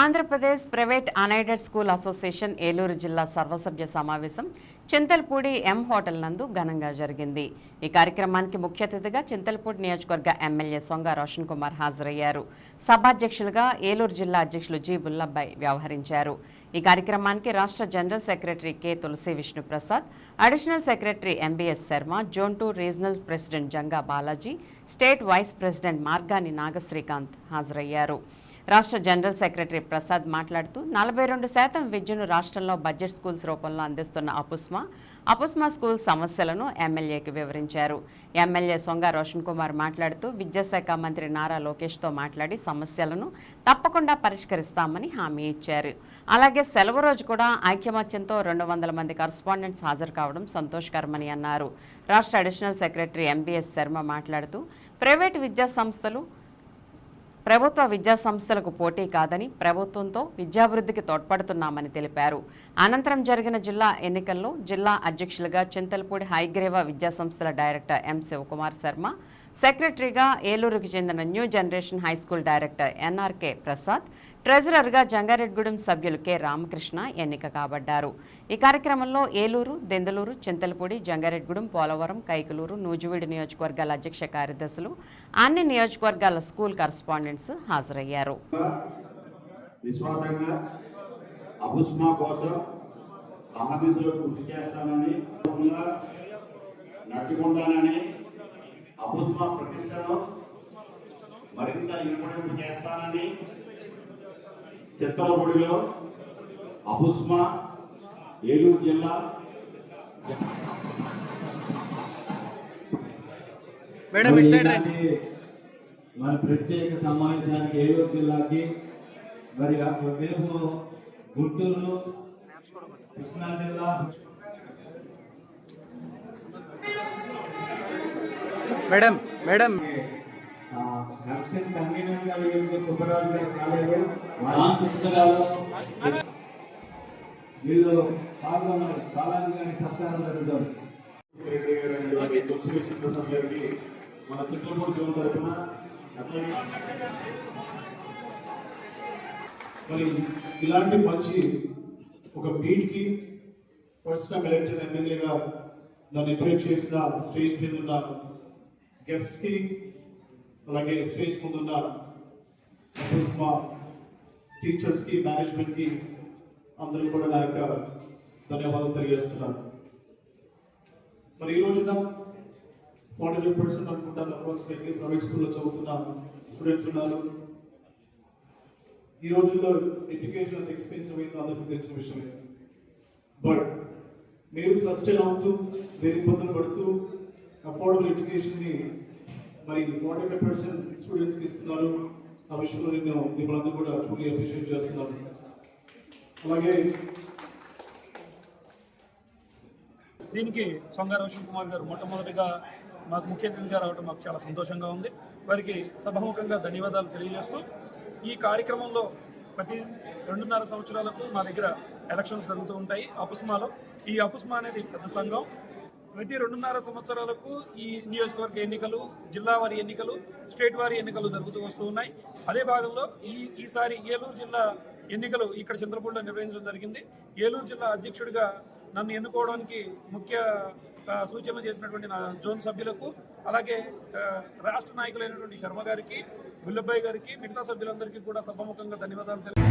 Andhra Pradesh private unaided school association Eluru జిల్లా సర్వసభ్య సమావేశం చింతల్పూడి ఎం హోటల్ నందు ఘనంగా జరిగింది. ఈ కార్యక్రమానికి ముఖ్య అతిథిగా చింతల్పూడి నియోజకవర్గ ఎమ్మెల్యే సొంగ రోషన్ కుమార్ హాజరయ్యారు. సభాధ్యక్షులుగా ఏలూరు జిల్లా అధ్యక్షులు జి బుల్లబ్బాయ్ వ్యవహరించారు. ఈ కార్యక్రమానికి రాష్ట్ర general secretary K Tulasi Vishnuprasad additional secretary MBS Sharma zone two regional president Janga Balaji state vice president Margani Nagasrikanth హాజరయ్యారు. రాష్ట్ర జనరల్ సెక్రటరీ ప్రసాద్ మాట్లాడుతూ నలభై రెండు శాతం విద్యను రాష్ట్రంలో బడ్జెట్ స్కూల్స్ రూపంలో అందిస్తున్న అపుస్మా అపుస్మా స్కూల్ సమస్యలను ఎమ్మెల్యేకి వివరించారు. ఎమ్మెల్యే సొంగ రోషన్ కుమార్ మాట్లాడుతూ విద్యాశాఖ మంత్రి నారా లోకేష్తో మాట్లాడి సమస్యలను తప్పకుండా పరిష్కరిస్తామని హామీ ఇచ్చారు. అలాగే సెలవు రోజు కూడా ఐక్యమత్యంతో రెండు వందల మంది కరస్పాండెంట్స్ హాజరు కావడం సంతోషకరమని అన్నారు. రాష్ట్ర అడిషనల్ సెక్రటరీ ఎంబీఎస్ శర్మ మాట్లాడుతూ ప్రైవేటు విద్యా సంస్థలు ప్రభుత్వ విద్యా సంస్థలకు పోటీ కాదని ప్రభుత్వంతో విద్యాభివృద్ధికి తోడ్పడుతున్నామని తెలిపారు. అనంతరం జరిగిన జిల్లా ఎన్నికల్లో జిల్లా అధ్యక్షులుగా చింతలపూడి హైగ్రేవ విద్యా సంస్థల డైరెక్టర్ ఎం శివకుమార్ శర్మ సెక్రటరీగా ఏలూరుకు చెందిన new generation high school director NRK Prasad ట్రెజరర్గా జంగారెడ్గూడెం సభ్యులు కె. రామకృష్ణ ఎన్నిక కాబడ్డారు. ఈ కార్యక్రమంలో ఏలూరు దెందలూరు చింతలపూడి జంగారెడ్గూడెం పోలవరం కైకలూరు నూజివీడు నియోజకవర్గాల అధ్యక్ష కార్యదర్శులు అన్ని నియోజకవర్గాల స్కూల్ కరస్పాండెంట్స్ హాజరయ్యారు. నిస్వార్థంగా చేస్తానని చిత్తలపూడిలో అభుస్మా ఏలూరు జిల్లా. మన ప్రత్యేక సమావేశానికి ఏలూరు జిల్లాకి మరి రేపు గుంటూరు కృష్ణా జిల్లా. Madam madam. కన్వీనర్గా వీళ్ళు సుబ్బరాజు గారు కాలేదు రామకృష్ణ గారు. వీళ్ళు పాల్గొన్నారు. బాలాజీ గారి సత్కారం జరుగుతుంది. మన జోన్ తరఫున మరి ఇలాంటి మంచి ఒక బీట్కి ఫస్ట్ టైం ఎలక్టెడ్ ఎమ్మెల్యేగా నన్ను ఎంకరేజ్ చేసిన స్టేజ్ మీద ఉన్న గెస్ట్కి అలాగే స్టేజ్ ముందున్న మా టీచర్స్కి మేనేజ్మెంట్కి అందరూ కూడా నా యొక్క ధన్యవాదాలు తెలియజేస్తున్నాను మరి ఈ రోజున ఫార్టీ ఫైవ్ పర్సెంట్ అనుకుంటాను అప్రాక్సిమేట్లీ ప్రైవేట్ స్కూల్లో చదువుతున్న స్టూడెంట్స్ ఉన్నారు. ఈ రోజుల్లో ఎడ్యుకేషన్ అంత ఎక్స్పెన్సివ్ అయిందో అందరికీ తెలిసిన విషయమే. బట్ మీరు సస్టైన్ అవుతూ వేరే ఇబ్బందులు పడుతూ అఫోర్డబుల్ ఎడ్యుకేషన్ని మరి ఫార్టీ ఫైవ్ పర్సెంట్ స్టూడెంట్స్కి ఇస్తున్నారు. ఆ విషయంలో నేను మిమ్మల్ని కూడా ట్రూలీ అప్రిషియేట్ చేస్తున్నాను. అలాగే దీనికి సొంగ రోషన్ కుమార్ గారు మొట్టమొదటిగా మాకు ముఖ్య అతిథిగా రావడం మాకు చాలా సంతోషంగా ఉంది. వారికి సభాముఖంగా ధన్యవాదాలు తెలియజేస్తూ ఈ కార్యక్రమంలో ప్రతి రెండున్నర సంవత్సరాలకు మా దగ్గర ఎలక్షన్స్ జరుగుతూ ఉంటాయి. అపుస్మాలో ఈ అపుస్మా అనేది పెద్ద సంఘం. ప్రతి రెండున్నర సంవత్సరాలకు ఈ నియోజకవర్గ ఎన్నికలు జిల్లా వారి ఎన్నికలు స్టేట్ వారి ఎన్నికలు జరుగుతూ వస్తూ ఉన్నాయి. అదే భాగంలో ఈ ఈసారి ఏలూరు జిల్లా ఎన్నికలు ఇక్కడ చంద్రపూడిలో నిర్వహించడం జరిగింది. ఏలూరు జిల్లా అధ్యక్షుడిగా నన్ను ఎన్నుకోవడానికి ముఖ్య సూచనలు చేసినటువంటి నా జోన్ సభ్యులకు అలాగే రాష్ట్ర నాయకులైనటువంటి శర్మ గారికి గుల్లబ్బాయి గారికి మిగతా సభ్యులందరికీ కూడా సభాముఖంగా ధన్యవాదాలు